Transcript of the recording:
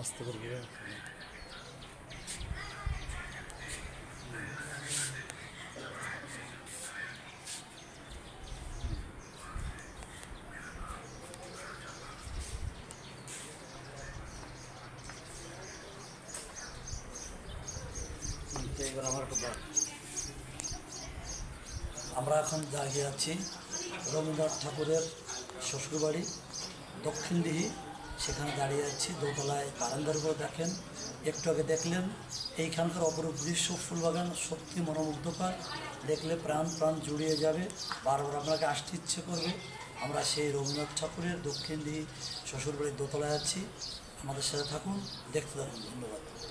আস্তে করে গিয়ে এবার আমার আমরা এখন দাঁড়িয়ে আছি রবীন্দ্রনাথ ঠাকুরের শ্বশুরবাড়ি দক্ষিণদিহি সেখানে দাঁড়িয়ে যাচ্ছি দোতলায় বারান্দার উপর দেখেন, একটু আগে দেখলেন, এইখানকার অপরূপ দৃশ্য, ফুলবাগান সত্যি মনোমুগ্ধকর। দেখলে প্রাণ প্রাণ জুড়িয়ে যাবে। বারবার আপনাকে আসতে ইচ্ছে করবে। আমরা সেই রবীন্দ্রনাথ ঠাকুরের দক্ষিণ দিয়ে শ্বশুরবাড়ির দোতলায় আছি। আমাদের সাথে থাকুন, দেখতে থাকুন, ধন্যবাদ।